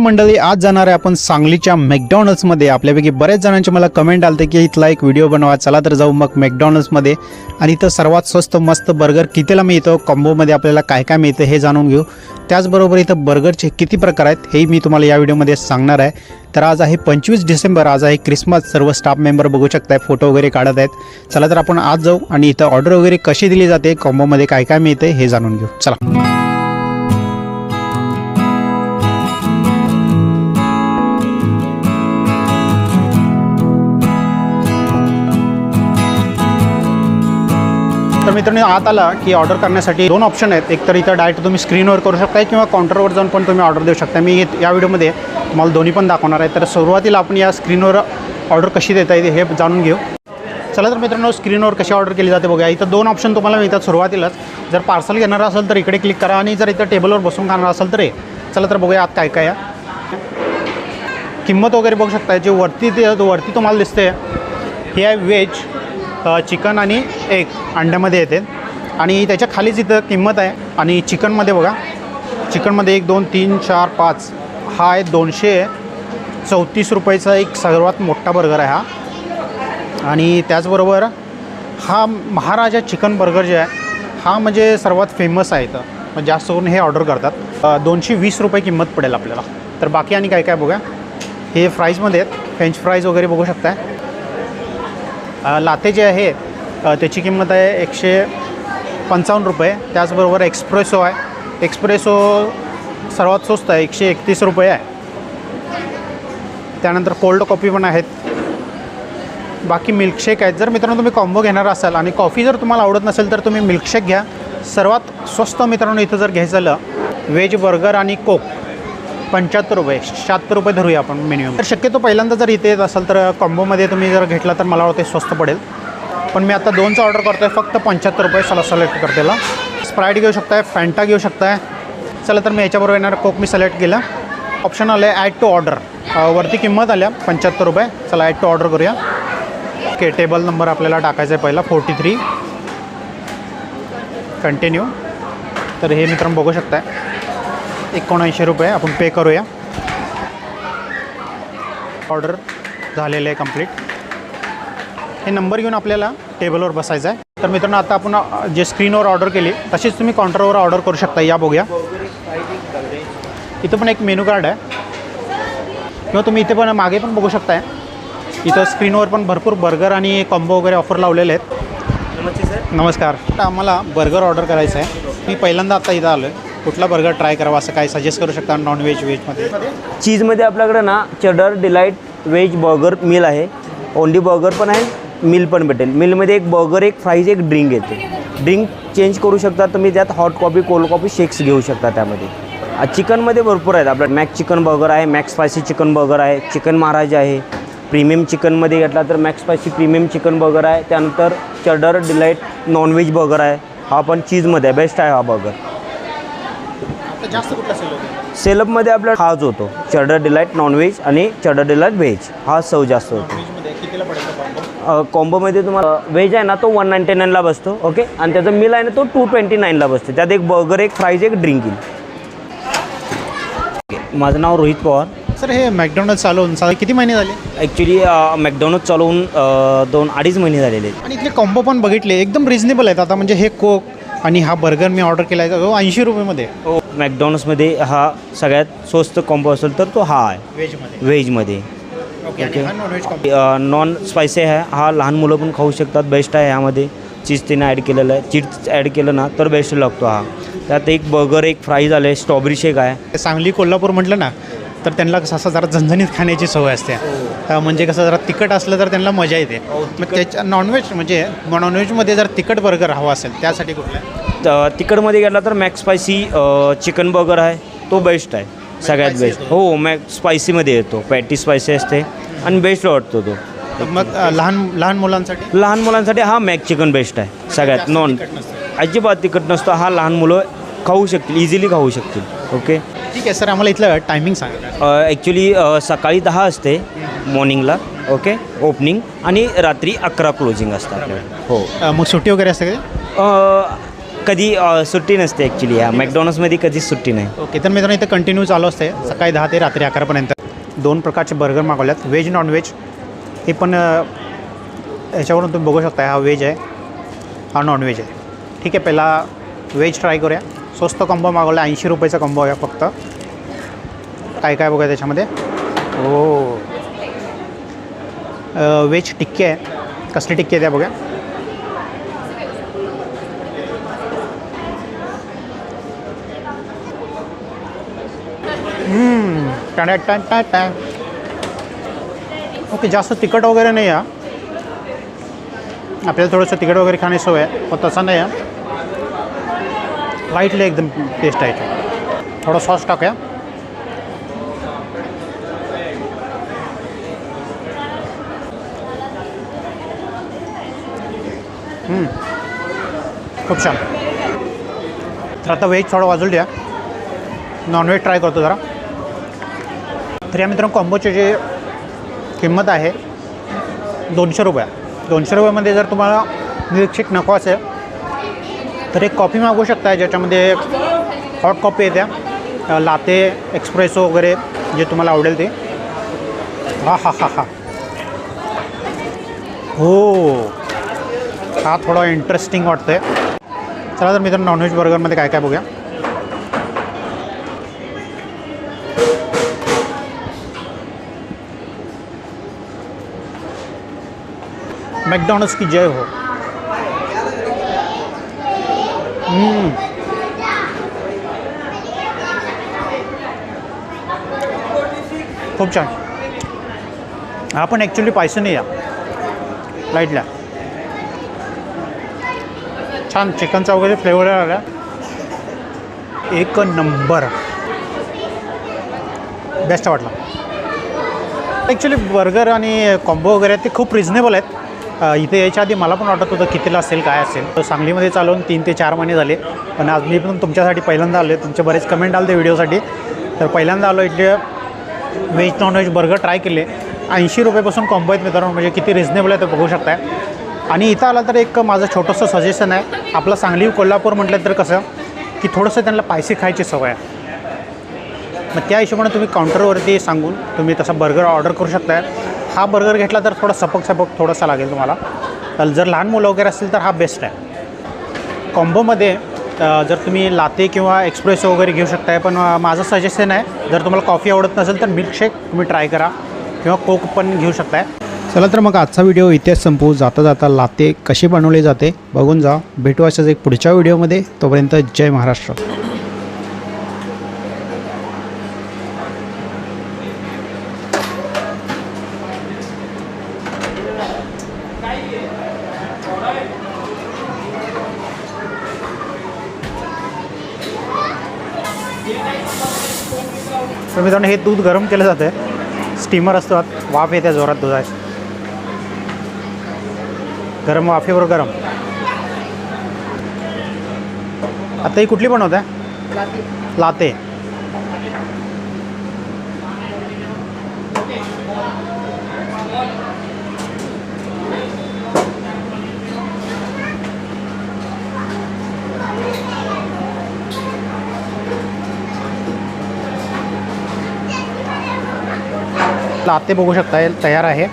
मंडळी आज जाणार आहे आपण सांगलीच्या मॅकडॉनल्ड्समध्ये आपल्यापैकी बऱ्याच जणांचे मला कमेंट आलते की इथला एक व्हिडिओ बनवा चला तर जाऊ मग मॅकडॉनल्ड्समध्ये आणि इथं सर्वात स्वस्त मस्त बर्गर कितीला मिळतं कॉम्बोमध्ये आपल्याला काय काय मिळतं हे जाणून घेऊ. त्याचबरोबर इथं बर्गरचे किती प्रकार आहेत हेही मी तुम्हाला या व्हिडिओमध्ये सांगणार आहे. तर आज आहे पंचवीस डिसेंबर आज आहे क्रिसमस सर्व स्टाफ मेंबर बघू शकताय फोटो वगैरे काढत आहेत. चला तर आपण आज जाऊ आणि इथं ऑर्डर वगैरे कशी दिली जाते कॉम्बोमध्ये काय काय मिळते हे जाणून घेऊ. चला. तर मित्रांनो आत आला की ऑर्डर करण्यासाठी दोन ऑप्शन आहेत. एक तर इथं डायरेक्ट तुम्ही स्क्रीनवर करू शकताय किंवा काउंटरवर जाऊन पण तुम्ही ऑर्डर देऊ शकता मी या व्हिडिओमध्ये तुम्हाला दोन्ही पण दाखवणार आहे. तर सुरुवातीला आपण या स्क्रीनवर ऑर्डर कशी देता येते हे जाणून घेऊ. चला तर मित्रांनो स्क्रीनवर कशी ऑर्डर केली जाते बघूया. इथं दोन ऑप्शन तुम्हाला मिळतात सुरुवातीलाच. जर पार्सल घेणार असेल तर इकडे क्लिक करा आणि जर इथं टेबलवर बसून खाणार असेल तर हे. चला तर बघूया आत काय काय आहे. किंमत वगैरे बघू शकता जे वरती ते वरती तुम्हाला दिसते हे आहे व्हेज चिकन आणि एग अंड्यामध्ये येते. आणि त्याच्या खालीच इथं किंमत आहे. आणि चिकनमध्ये बघा चिकनमध्ये एक दोन तीन चार पाच हा आहे दोनशे चौतीस रुपयाचा एक सर्वात मोठा बर्गर आहे हा. आणि त्याचबरोबर हा महाराजा चिकन बर्गर जे आहे हा म्हणजे सर्वात फेमस आहे इथं. जास्त करून हे ऑर्डर करतात. दोनशे वीस रुपये किंमत पडेल आपल्याला. तर बाकी आणि काय काय बघा हे फ्राईजमध्ये आहेत. फ्रेंच फ्राईज वगैरे बघू शकताय. लाते जे आहे त्याची किंमत आहे एकशे पंचावन्न रुपये. त्याचबरोबर एक्सप्रेसो आहे. एक्सप्रेसो सर्वात स्वस्त आहे एकशे एकतीस रुपये आहे. त्यानंतर कोल्ड कॉफी पण आहेत. बाकी मिल्कशेक आहेत. जर मित्रांनो तुम्ही कॉम्बो घेणार असाल आणि कॉफी जर तुम्हाला आवडत नसेल तर तुम्ही मिल्कशेक घ्या. सर्वात स्वस्त मित्रांनो इथं जर घ्यायचं झालं व्हेज बर्गर आणि कोक पंच्याहत्तर रुपये शहात्तर रुपये धरूया आपण मिनिमम तर शक्यतो पहिल्यांदा जर इथे येत असाल तर कॉम्बोमध्ये तुम्ही जर घेतला तर मला वाटते स्वस्त पडेल. पण मी आता दोनचं ऑर्डर करतो आहे फक्त पंच्याहत्तर रुपये चला सिलेक्ट करतेला. स्प्राईट घेऊ शकताय फॅन्टा घेऊ शकताय. चला तर मी याच्याबरोबर येणार कोक मी सिलेक्ट केला. ऑप्शन आलं आहे ॲड टू ऑर्डर वरती किंमत आल्या पंच्याहत्तर रुपये. चला ॲड टू ऑर्डर करूया. ओके टेबल नंबर आपल्याला टाकायचा आहे पहिला फोर्टी थ्री कंटिन्यू तर हे मित्रांनो बघू शकताय. एकोणऐंशी रुपये. आपण पे करूया. ऑर्डर झालेलं आहे कंप्लीट हे नंबर घेऊन आपल्याला टेबलवर बसायचं आहे. तर मित्रांनो आता आपण जे स्क्रीनवर ऑर्डर केली तशीच तुम्ही काउंटरवर ऑर्डर करू शकता. या बघूया. इथं पण एक मेनू कार्ड आहे. किंवा तुम्ही इथे पण मागे पण बघू शकताय. इथं स्क्रीनवर पण भरपूर बर्गर आणि कॉम्बो वगैरे ऑफर लावलेले आहेत. नमस्ते सर नमस्कार. आता आम्हाला बर्गर ऑर्डर करायचं आहे. मी पहिल्यांदा आता इथं आलो आहे कुठला बर्गर ट्राय करावा असं काय सजेस्ट करू शकता नॉन व्हेज व्हेजमध्ये चीजमध्ये आपल्याकडे ना cheddar delight veg burger meal आहे. ओनली बर्गर पण आहे मिल पण भेटेल. मिलमध्ये एक बर्गर एक फ्राईज एक ड्रिंक येते. ड्रिंक चेंज करू शकता तुम्ही त्यात hot coffee cold coffee shakes घेऊ शकता त्यामध्ये. चिकनमध्ये भरपूर आहेत. आपल्या मॅक चिकन बर्गर आहे मॅक्स स्पायसी चिकन बर्गर आहे चिकन महाराज आहे. प्रीमियम चिकनमध्ये घेतला तर max spicy premium chicken burger आहे. त्यानंतर चडर डिलाईट नॉनव्हेज बर्गर आहे. हा पण चीजमध्ये आहे. बेस्ट आहे हा बर्गर जास्त कुठला सेल होतो? सेलपमध्ये आपला हाच होतो. चडर डिलाईट नॉनव्हेज आणि चडर डिलाईट व्हेज हा चव जास्त होतो. व्हेजमध्ये कितीला पडेल कॉम्बो कॉम्बोमध्ये तुम्हाला व्हेज आहे ना तो वन नाईंटी नाईनला बसतो ओके आणि त्याचा मिल आहे ना तो टू ट्वेंटी नाईनला बसतो. त्यात एक बर्गर एक फ्राईज एक ड्रिंक येईल. माझं नाव रोहित पवार. सर हे मॅकडॉनल्ड चालवून सा किती महिने झाले? ॲक्च्युली मॅकडॉनल्ड चालवून अ, दोन अडीच महिने झालेले आहेत. आणि इथले कॉम्बो पण बघितले एकदम रिजनेबल आहेत आता. म्हणजे हे कोक आणि हा बर्गर मी ऑर्डर केला आहे तो ऐंशी रुपयेमध्ये. हो मॅकडॉनल्ड्समध्ये हा सगळ्यात स्वस्त कॉम्बो असेल तर तो हा आहे. व्हेजमध्ये व्हेजमध्ये ओके आणि हा नॉन स्पायसी आहे. हा लहान मुलं पण खाऊ शकतात बेस्ट आहे ह्यामध्ये चीज तिने ॲड केलेलं आहे. चीज ॲड केलं ना तर बेस्ट लागतो हा. त्यात एक बर्गर एक फ्राईज आले स्ट्रॉबेरी शेक आहे. सांगली कोल्हापूर म्हटलं ना तर त्यांना कसं असं जरा झणझणीत खाण्याची सवय असते. अ, म्हणजे कसं जरा तिखट असलं तर त्यांना मजा येते. मग त्याच्या नॉनव्हेज म्हणजे नॉनव्हेजमध्ये जर तिखट बर्गर हवा असेल त्यासाठी कुठलं तिखटमध्ये गेला तर मॅक स्पायसी चिकन बर्गर आहे. तो बेस्ट आहे. सगळ्यात बेस्ट. हो मॅक स्पायसीमध्ये येतो. पॅटी स्पायसी असते. आणि बेस्ट वाटतो तो. तर मग लहान लहान मुलांसाठी? लहान मुलांसाठी हा मॅक चिकन बेस्ट आहे. सगळ्यात जास्त नॉन. अजिबात तिखट नसतो. हा लहान मुलं खाऊ शकतील. इझिली खाऊ शकतील. ओके ठीक आहे सर आम्हाला इथलं टायमिंग सांगा. ॲक्च्युली सकाळी दहा असते मॉर्निंगला ओके ओपनिंग आणि रात्री अकरा क्लोजिंग असतं आपल्याकडे हो. मग सुट्टी वगैरे असते का कधी सुट्टी नसते ॲक्च्युली ह्या मॅकडॉनल्ड्समध्ये कधीच सुट्टी नाही. ओके तर मित्रांनो इथं कंटिन्यू चालू असते. सकाळी दहा ते रात्री अकरापर्यंत दोन प्रकारचे बर्गर मागवल्यात. व्हेज नॉनव्हेज हे पण याच्यावरून तुम्ही बघू शकता हा व्हेज आहे हा नॉनव्हेज आहे. ठीक आहे पहिला व्हेज ट्राय करूया. स्वस्त कॉम्बो मागवला ऐंशी रुपयाचा कॉम्बो आहे फक्त. काय काय बघूया त्याच्यामध्ये? हो वेज टिक्के आहे. कसली टिक्के आहे त्या बघूया. टाटा टाटा टा ओके जास्त तिखट वगैरे नाही आहे. आपल्याला थोडंसं तिखट वगैरे खाण्याची सवय आहे. पण तसं नाही आहे. लाईटली एकदम टेस्ट आहे. थोडं सॉस टाकूया. खूप छान. तर आता व्हेज थोडं वाजून द्या. नॉनव्हेज ट्राय करतो जरा. तर या मित्रांनो कॉम्बोची जी किंमत आहे दोनशे रुपये. दोनशे रुपयामध्ये जर तुम्हाला मिल्कशेक नको असेल तर एक कॉफ़ी मागवू शकता ज्याच्यामध्ये हॉट कॉफ़ी अ, लाते एक्सप्रेसो वगैरे जे तुम्हाला आवडेल ते. हा हा हा हा. हो. हा थोडा इंटरेस्टिंग वाटतं आहे चला तर मित्रांनो नॉनव्हेज बर्गरमध्ये काय काय बघूया. मैकडॉनल्ड्स की जय हो. खूप छान. आपण ॲक्च्युली पायसनी नाही या. लाईटला छान चिकनचा वगैरे फ्लेवर आला. एक नंबर बेस्ट वाटला. ॲक्च्युली बर्गर आणि कॉम्बो वगैरे आहेत ते खूप रिझनेबल आहेत. इथे यायच्या आधी मला पण वाटत होतं कितीला असेल काय असेल. तर सांगलीमध्ये चालवून तीन ते चार महिने झाले. पण आज मी पण तुमच्यासाठी पहिल्यांदा आलो आहे तुमचे बरेच कमेंट आले ते व्हिडिओसाठी. तर पहिल्यांदा आलो इथले व्हेज नॉनव्हेज बर्गर ट्राय केले. ऐंशी रुपयेपासून कॉम्बो आहेत मित्रांनो म्हणजे किती रिझनेबल आहे ते बघू शकताय. आणि इथं आला तर एक माझं छोटंसं सजेशन आहे. आपलं सांगली कोल्हापूर म्हटलं तर कसं की थोडंसं त्यांना पैसे खायची सवय आहे. मग त्या हिशोबाने तुम्ही काउंटरवरती सांगून तुम्ही तसा बर्गर ऑर्डर करू शकताय. हा बर्गर घेतला तर थोडा सपक सपक थोडासा लागेल तुम्हाला. तर जर लहान मुलं वगैरे असतील तर हा बेस्ट आहे. कॉम्बोमध्ये जर तुम्ही लाते किंवा एक्सप्रेस वगैरे घेऊ शकताय पण माझं सजेशन आहे जर तुम्हाला कॉफी आवडत नसेल तर मिल्कशेक तुम्ही ट्राय करा किंवा कोक पण घेऊ शकताय. चला तर मग आजचा व्हिडिओ इथेच संपू जाता जाता लाते कशी बनवली जाते बघून जा. भेटू अशाच एक पुढच्या व्हिडिओमध्ये तोपर्यंत जय महाराष्ट्र. तर मित्रांनो हे दूध गरम केलं जातं आहे स्टीमर असतो वाफ येते जोरात दुधाची गरम वाफेवर गरम. आता ही कुठली बनवत आहे लाते. लाते बघू शकता तयार आहे.